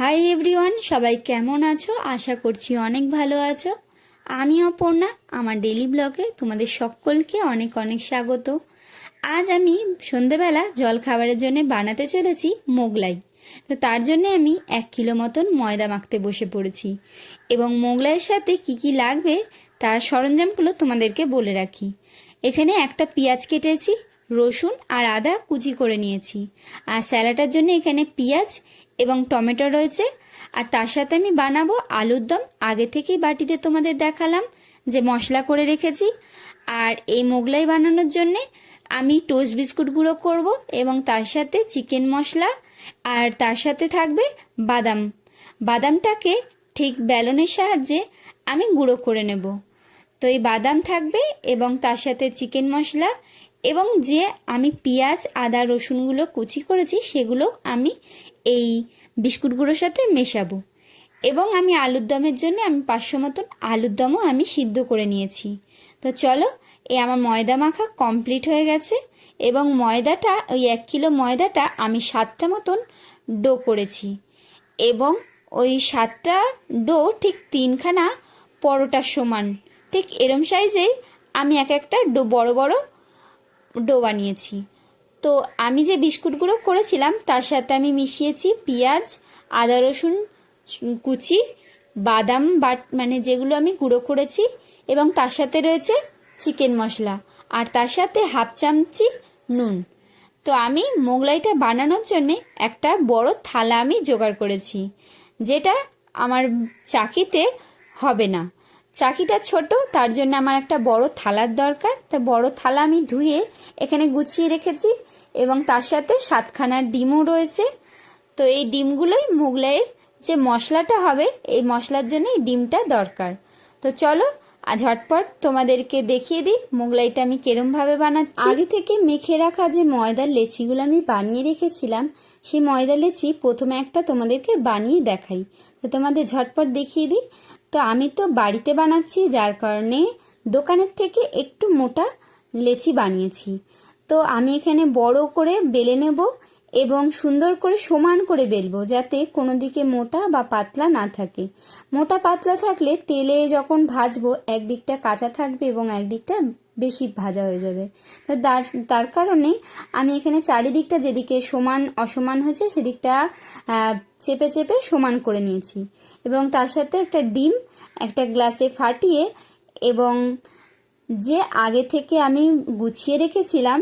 Hi everyone সবাই কেমন আছো? আশা করছি অনেক ভালো আছো। আমি অপর্ণা, আমার ডেলি ব্লগে তোমাদের সকলকে অনেক অনেক স্বাগত। আজ আমি সন্ধেবেলা জল খাবারের জন্য বানাতে চলেছি মোগলাই। তো তার জন্য আমি এক কিলো মতন ময়দা মাখতে বসে পড়েছি। এবং মোগলাইয়ের সাথে কি কি লাগবে তার সরঞ্জামগুলো তোমাদেরকে বলে রাখি। এখানে একটা পেঁয়াজ কেটেছি, রসুন আর আদা কুচি করে নিয়েছি। আর স্যালাডের জন্য এখানে পেঁয়াজ এবং টমেটো রয়েছে। আর তার সাথে আমি বানাবো আলুর দম। আগে থেকেই বাটিতে তোমাদের দেখালাম যে মশলা করে রেখেছি। আর এই মোগলাই বানানোর জন্যে আমি টোস্ট বিস্কুট গুঁড়ো করব এবং তার সাথে চিকেন মশলা আর তার সাথে থাকবে বাদাম। বাদামটাকে ঠিক বেলনের সাহায্যে আমি গুঁড়ো করে নেব। তো এই বাদাম থাকবে এবং তার সাথে চিকেন মশলা এবং যে আমি পেঁয়াজ, আদা, রসুনগুলো কুচি করেছি, সেগুলো আমি এই বিস্কুটগুলোর সাথে মেশাবো। এবং আমি আলুর দমের জন্য আমি পাঁচশো মতন আলুর দমও আমি সিদ্ধ করে নিয়েছি। তো চলো, এই আমার ময়দা মাখা কমপ্লিট হয়ে গেছে এবং ময়দাটা, ওই এক কিলো ময়দাটা আমি সাতটা মতন ডো করেছি। এবং ওই সাতটা ডো ঠিক তিনখানা পরোটার সমান। ঠিক এরম সাইজের আমি এক একটা ডো বড় বড় ডো বানিয়েছি। তো আমি যে বিস্কুটগুলো করেছিলাম, তার সাথে আমি মিশিয়েছি পেঁয়াজ, আদা রসুন, কুচি, বাদাম বাট মানে যেগুলো আমি গুঁড়ো করেছি এবং তার সাথে রয়েছে চিকেন মশলা আর তার সাথে হাফ চামচি নুন। তো আমি মোগলাইটা বানানোর জন্যে একটা বড় থালা আমি জোগাড় করেছি, যেটা আমার চাকিতে হবে না। চাকিটা ছোট, তার জন্য আমার একটা বড় থালার দরকার। তা বড় থালা আমি ধুয়ে এখানে গুছিয়ে রেখেছি এবং তার সাথে সাতখানার ডিমও রয়েছে। তো এই ডিমগুলোই মোগলাইয়ের যে মশলাটা হবে, এই মশলার জন্য এই ডিমটা দরকার। তো চলো আর ঝটপট তোমাদেরকে দেখিয়ে দিই মোগলাইটা আমি কেরমভাবে বানাচ্ছি। আগে থেকে মেখে রাখা যে ময়দার লেচিগুলো আমি বানিয়ে রেখেছিলাম, সেই ময়দার লেচি প্রথমে একটা তোমাদেরকে বানিয়ে দেখাই। তো তোমাদের ঝটপট দেখিয়ে দিই। তো আমি তো বাড়িতে বানাচ্ছি, যার কারণে দোকানের থেকে একটু মোটা লেচি বানিয়েছি। তো আমি এখানে বড় করে বেলে নেব। এবং সুন্দর করে সমান করে বেলবো যাতে কোনো দিকে মোটা বা পাতলা না থাকে। মোটা পাতলা থাকলে তেলে যখন ভাজবো, একদিকটা কাঁচা থাকবে এবং একদিকটা বেশি ভাজা হয়ে যাবে। তো তার কারণে আমি এখানে চারিদিকটা যেদিকে সমান, অসমান হয়েছে, সেদিকটা চেপে চেপে সমান করে নিয়েছি। এবং তার সাথে একটা ডিম, একটা গ্লাসে ফাটিয়ে এবং যে আগে থেকে আমি গুছিয়ে রেখেছিলাম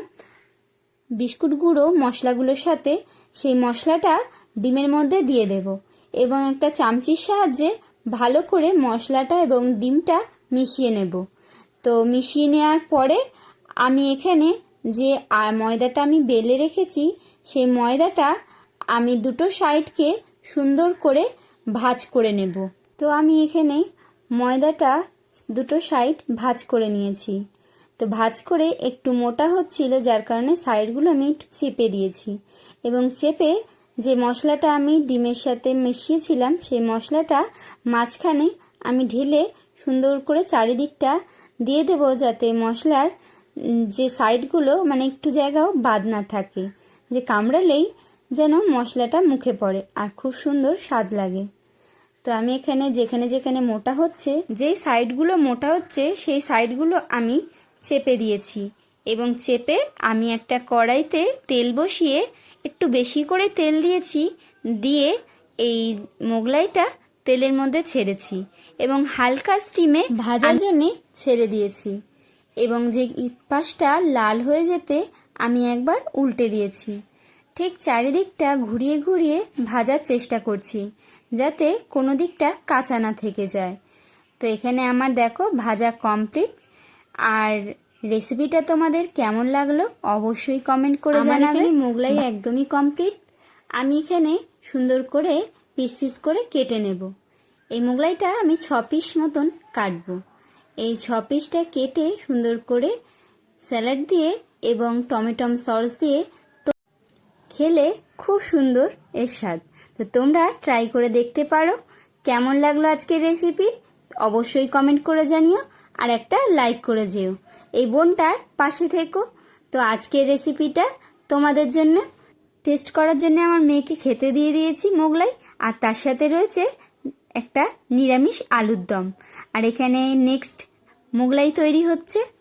বিস্কুট গুঁড়ো মশলাগুলোর সাথে সেই মশলাটা ডিমের মধ্যে দিয়ে দেব এবং একটা চামচির সাহায্যে ভালো করে মশলাটা এবং ডিমটা মিশিয়ে নেব। তো মিশিয়ে নেওয়ার পরে আমি এখানে যে ময়দাটা আমি বেলে রেখেছি, সেই ময়দাটা আমি দুটো সাইডকে সুন্দর করে ভাজ করে নেব। তো আমি এখানে ময়দাটা দুটো সাইড ভাজ করে নিয়েছি। তো ভাজ করে একটু মোটা হচ্ছিল, যার কারণে সাইডগুলো আমি একটু চেপে দিয়েছি। এবং চেপে যে মশলাটা আমি ডিমের সাথে মিশিয়েছিলাম, সেই মশলাটা মাঝখানে আমি ঢেলে সুন্দর করে চারিদিকটা দিয়ে দেব যাতে মশলার যে সাইডগুলো মানে একটু জায়গাও বাদ না থাকে, যে কামড়ালেই যেন মশলাটা মুখে পড়ে আর খুব সুন্দর স্বাদ লাগে। তো আমি এখানে যেখানে যেখানে মোটা হচ্ছে, যেই সাইডগুলো মোটা হচ্ছে, সেই সাইডগুলো আমি চেপে দিয়েছি এবং চেপে আমি একটা কড়াইতে তেল বসিয়ে একটু বেশি করে তেল দিয়েছি দিয়ে এই মোগলাইটা তেলের মধ্যে ছেড়েছি এবং হালকা স্টিমে ভাজার জন্য ছেড়ে দিয়েছি এবং যে পাশটা লাল হয়ে যেতে আমি একবার উল্টে দিয়েছি। ঠিক চারিদিকটা ঘুরিয়ে ঘুরিয়ে ভাজার চেষ্টা করছি যাতে কোনো দিকটা কাঁচা না থেকে যায়। তো এখানে আমার দেখো ভাজা কমপ্লিট। আর রেসিপিটা তোমাদের কেমন লাগল অবশ্যই কমেন্ট করে জানাবে। মোগলাই একদমই কমপ্লিট আমি এখানে সুন্দর করে পিস পিস করে কেটে নেব। এই মোগলাইটা আমি ছ পিস মতন কাটবো। এই ছ পিসটা কেটে সুন্দর করে স্যালাড দিয়ে এবং টমেটম সস দিয়ে তো খেলে খুব সুন্দর এর স্বাদ। তো তোমরা ট্রাই করে দেখতে পারো। কেমন লাগল আজকের রেসিপি অবশ্যই কমেন্ট করে জানিও। আর একটা লাইক করে যেও। এই বোনটার পাশে থেকো। তো আজকের রেসিপিটা তোমাদের জন্য। টেস্ট করার জন্য আমার মেয়েকে খেতে দিয়ে দিয়েছি মোগলাই। আর তার সাথে রয়েছে একটা নিরামিষ আলুর দম। আর এখানে নেক্সট মোগলাই তৈরি হচ্ছে।